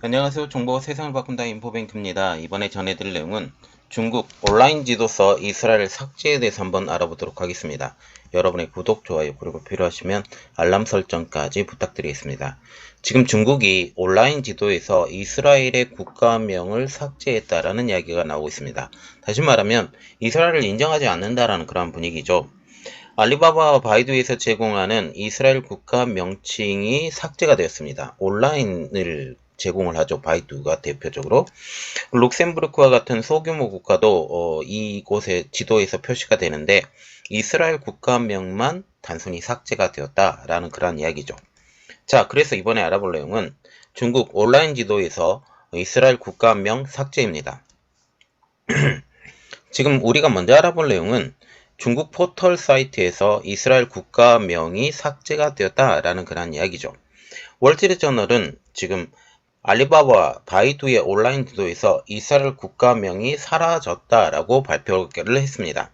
안녕하세요. 정보 세상을 바꾼다 인포뱅크입니다. 이번에 전해드릴 내용은 중국 온라인 지도서 이스라엘 삭제에 대해서 한번 알아보도록 하겠습니다. 여러분의 구독, 좋아요, 그리고 필요하시면 알람 설정까지 부탁드리겠습니다. 지금 중국이 온라인 지도에서 이스라엘의 국가명을 삭제했다라는 이야기가 나오고 있습니다. 다시 말하면 이스라엘을 인정하지 않는다라는 그런 분위기죠. 알리바바와 바이두에서 제공하는 이스라엘 국가 명칭이 삭제가 되었습니다. 온라인을 제공을 하죠. 바이두가 대표적으로. 룩셈부르크와 같은 소규모 국가도 어, 이곳의 지도에서 표시가 되는데 이스라엘 국가명만 단순히 삭제가 되었다라는 그런 이야기죠. 자, 그래서 이번에 알아볼 내용은 중국 온라인 지도에서 이스라엘 국가명 삭제입니다. 지금 우리가 먼저 알아볼 내용은 중국 포털 사이트에서 이스라엘 국가명이 삭제가 되었다라는 그런 이야기죠. 월트리저널은 지금 알리바바 바이두의 온라인 지도에서 이스라엘 국가명이 사라졌다라고 발표를 했습니다.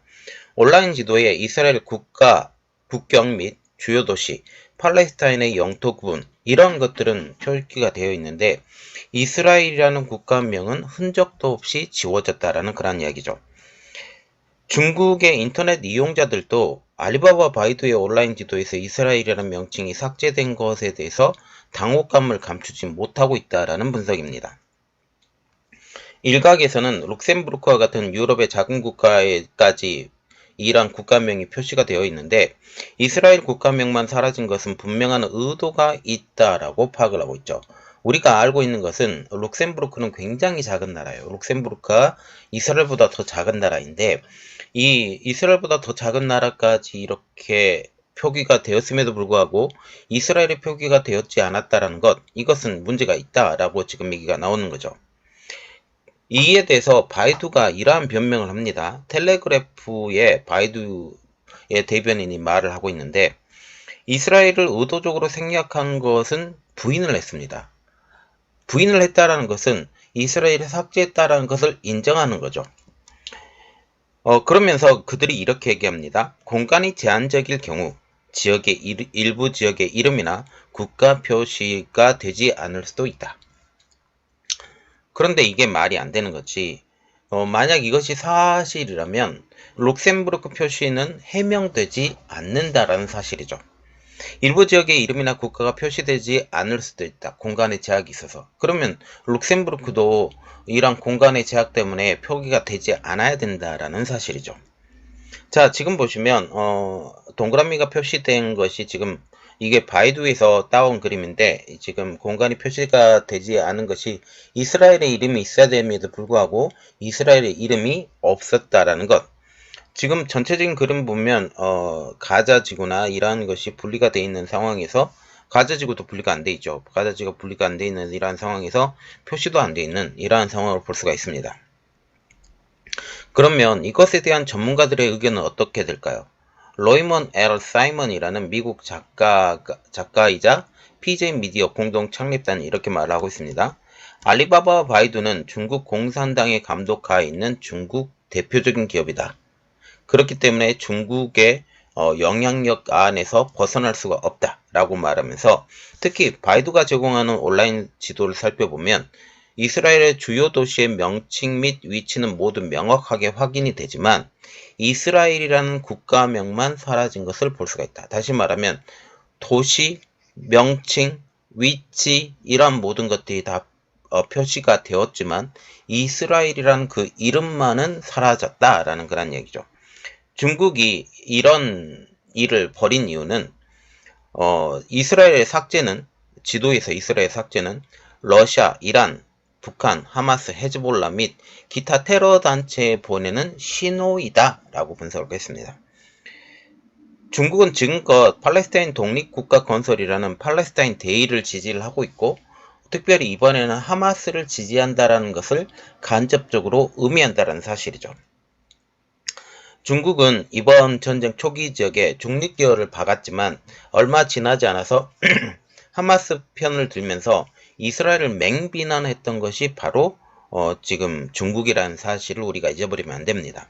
온라인 지도에 이스라엘 국가, 국경 및 주요 도시, 팔레스타인의 영토 구분 이런 것들은 표기가 되어 있는데 이스라엘이라는 국가명은 흔적도 없이 지워졌다라는 그런 이야기죠. 중국의 인터넷 이용자들도 알리바바 바이두의 온라인 지도에서 이스라엘이라는 명칭이 삭제된 것에 대해서 당혹감을 감추지 못하고 있다라는 분석입니다. 일각에서는 룩셈부르크와 같은 유럽의 작은 국가에까지 이란 국가명이 표시가 되어 있는데 이스라엘 국가명만 사라진 것은 분명한 의도가 있다라고 파악을 하고 있죠. 우리가 알고 있는 것은 룩셈부르크는 굉장히 작은 나라예요. 룩셈부르크가 이스라엘보다 더 작은 나라인데 이 이스라엘보다 더 작은 나라까지 이렇게 표기가 되었음에도 불구하고 이스라엘의 표기가 되었지 않았다라는 것 이것은 문제가 있다라고 지금 얘기가 나오는 거죠. 이에 대해서 바이두가 이러한 변명을 합니다. 텔레그래프의 바이두의 대변인이 말을 하고 있는데 이스라엘을 의도적으로 생략한 것은 부인을 했습니다. 부인을 했다라는 것은 이스라엘이 삭제했다라는 것을 인정하는 거죠. 어, 그러면서 그들이 이렇게 얘기합니다. 공간이 제한적일 경우 지역의 일, 일부 지역의 이름이나 국가 표시가 되지 않을 수도 있다. 그런데 이게 말이 안 되는 거지. 어, 만약 이것이 사실이라면 룩셈부르크 표시는 해명되지 않는다라는 사실이죠. 일부 지역의 이름이나 국가가 표시되지 않을 수도 있다. 공간의 제약이 있어서. 그러면 룩셈부르크도 이런 공간의 제약 때문에 표기가 되지 않아야 된다라는 사실이죠. 자, 지금 보시면 어, 동그라미가 표시된 것이 지금 이게 바이두에서 따온 그림인데 지금 공간이 표시가 되지 않은 것이 이스라엘의 이름이 있어야 됨에도 불구하고 이스라엘의 이름이 없었다라는 것. 지금 전체적인 그림 보면 어, 가자지구나 이러한 것이 분리가 되어 있는 상황에서 가자지구도 분리가 안 돼 있죠. 가자지구가 분리가 안 돼 있는 이러한 상황에서 표시도 안 돼 있는 이러한 상황을 볼 수가 있습니다. 그러면 이것에 대한 전문가들의 의견은 어떻게 될까요? 로이먼 L. 사이먼이라는 미국 작가, 작가이자 PJ 미디어 공동 창립단이 이렇게 말하고 있습니다. 알리바바와 바이두는 중국 공산당의 감독하에 있는 중국 대표적인 기업이다. 그렇기 때문에 중국의 어, 영향력 안에서 벗어날 수가 없다. 라고 말하면서 특히 바이두가 제공하는 온라인 지도를 살펴보면 이스라엘의 주요 도시의 명칭 및 위치는 모두 명확하게 확인이 되지만 이스라엘이라는 국가명만 사라진 것을 볼 수가 있다. 다시 말하면 도시, 명칭, 위치 이런 모든 것들이 다 어, 표시가 되었지만 이스라엘이라는 그 이름만은 사라졌다라는 그런 얘기죠. 중국이 이런 일을 벌인 이유는 어, 이스라엘의 삭제는 지도에서 이스라엘 삭제는 러시아, 이란, 북한, 하마스, 헤즈볼라 및 기타 테러 단체에 보내는 신호이다 라고 분석을 했습니다. 중국은 지금껏 팔레스타인 독립국가 건설이라는 팔레스타인 대의를 지지를 하고 있고 특별히 이번에는 하마스를 지지한다라는 것을 간접적으로 의미한다는 사실이죠. 중국은 이번 전쟁 초기 지역에 중립기여를 박았지만 얼마 지나지 않아서 하마스 편을 들면서 이스라엘을 맹비난했던 것이 바로 어, 지금 중국이라는 사실을 우리가 잊어버리면 안 됩니다.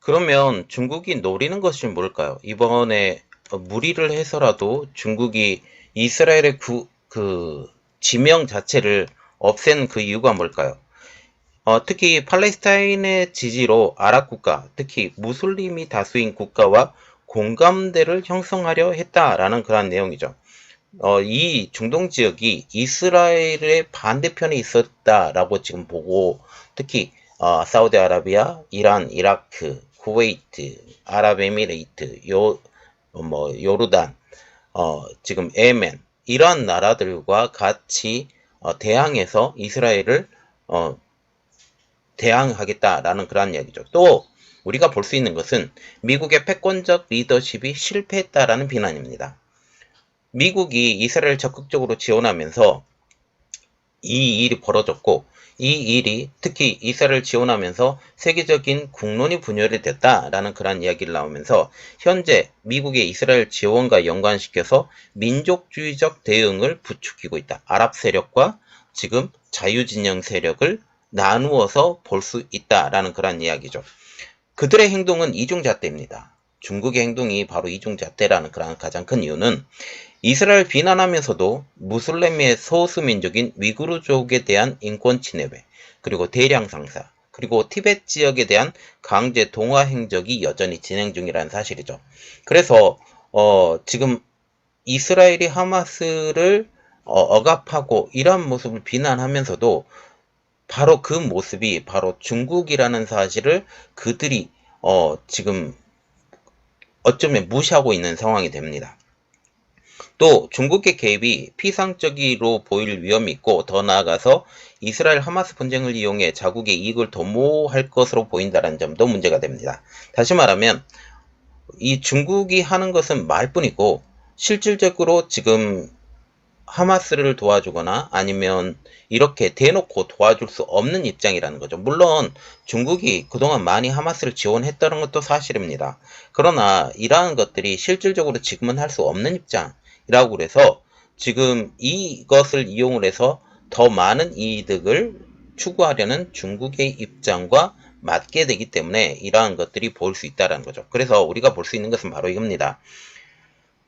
그러면 중국이 노리는 것이 뭘까요? 이번에 무리를 해서라도 중국이 이스라엘의 구, 그 지명 자체를 없앤 그 이유가 뭘까요? 어, 특히 팔레스타인의 지지로 아랍 국가, 특히 무슬림이 다수인 국가와 공감대를 형성하려 했다라는 그런 내용이죠. 어, 이 중동 지역이 이스라엘의 반대편에 있었다라고 지금 보고 특히 어, 사우디아라비아, 이란, 이라크, 쿠웨이트, 아랍에미레이트, 요, 뭐 요르단, 어, 지금 예멘 이러한 나라들과 같이 어, 대항해서 이스라엘을 어, 대항하겠다라는 그런 이야기죠. 또 우리가 볼 수 있는 것은 미국의 패권적 리더십이 실패했다라는 비난입니다. 미국이 이스라엘 적극적으로 지원하면서 이 일이 벌어졌고 이 일이 특히 이스라엘 지원하면서 세계적인 국론이 분열이 됐다라는 그런 이야기를 나오면서 현재 미국의 이스라엘 지원과 연관시켜서 민족주의적 대응을 부추기고 있다. 아랍 세력과 지금 자유진영 세력을 나누어서 볼 수 있다라는 그런 이야기죠. 그들의 행동은 이중잣대입니다. 중국의 행동이 바로 이중잣대라는 그런 가장 큰 이유는 이스라엘 비난하면서도 무슬림의 소수민족인 위구르족에 대한 인권 침해배, 그리고 대량 상사, 그리고 티벳 지역에 대한 강제 동화 행적이 여전히 진행 중이라는 사실이죠. 그래서 어, 지금 이스라엘이 하마스를 어, 억압하고 이러한 모습을 비난하면서도 바로 그 모습이 바로 중국이라는 사실을 그들이 어, 지금 어쩌면 무시하고 있는 상황이 됩니다. 또 중국의 개입이 피상적으로 보일 위험이 있고 더 나아가서 이스라엘 하마스 분쟁을 이용해 자국의 이익을 도모할 것으로 보인다는 점도 문제가 됩니다. 다시 말하면 이 중국이 하는 것은 말뿐이고 실질적으로 지금 하마스를 도와주거나 아니면 이렇게 대놓고 도와줄 수 없는 입장이라는 거죠. 물론 중국이 그동안 많이 하마스를 지원했다는 것도 사실입니다. 그러나 이러한 것들이 실질적으로 지금은 할 수 없는 입장이라고 그래서 지금 이것을 이용을 해서 더 많은 이득을 추구하려는 중국의 입장과 맞게 되기 때문에 이러한 것들이 보일 수 있다는 거죠. 그래서 우리가 볼 수 있는 것은 바로 이겁니다.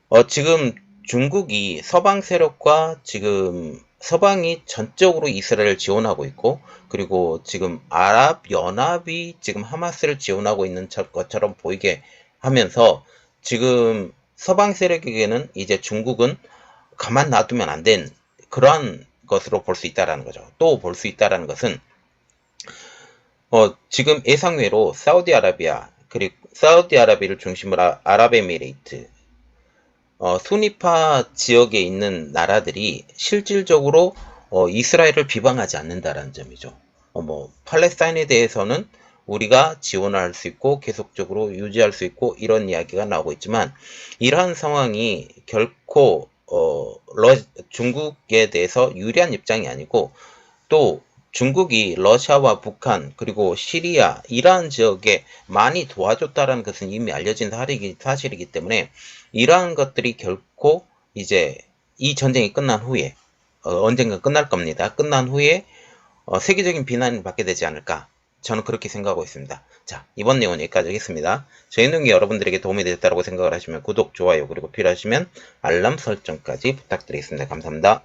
어, 지금 중국이 서방 세력과 지금 서방이 전적으로 이스라엘을 지원하고 있고 그리고 지금 아랍 연합이 지금 하마스를 지원하고 있는 것처럼 보이게 하면서 지금 서방 세력에게는 이제 중국은 가만 놔두면 안 된 그러한 것으로 볼 수 있다라는 거죠. 또 볼 수 있다라는 것은 어, 지금 예상외로 사우디아라비아 그리고 사우디아라비아를 중심으로 아랍에미레이트 어, 순위파 지역에 있는 나라들이 실질적으로 어, 이스라엘을 비방하지 않는다라는 점이죠. 어, 뭐 팔레스타인에 대해서는 우리가 지원할 수 있고 계속적으로 유지할 수 있고 이런 이야기가 나오고 있지만 이러한 상황이 결코 어, 러, 중국에 대해서 유리한 입장이 아니고 또 중국이 러시아와 북한 그리고 시리아 이러한 지역에 많이 도와줬다는 것은 이미 알려진 사실이기 때문에 이러한 것들이 결코 이제 이 전쟁이 끝난 후에 어, 언젠가 끝날 겁니다. 끝난 후에 어, 세계적인 비난을 받게 되지 않을까 저는 그렇게 생각하고 있습니다. 자, 이번 내용은 여기까지 하겠습니다. 저희 내용이 여러분들에게 도움이 됐다고 생각을 하시면 구독, 좋아요, 그리고 필요하시면 알람 설정까지 부탁드리겠습니다. 감사합니다.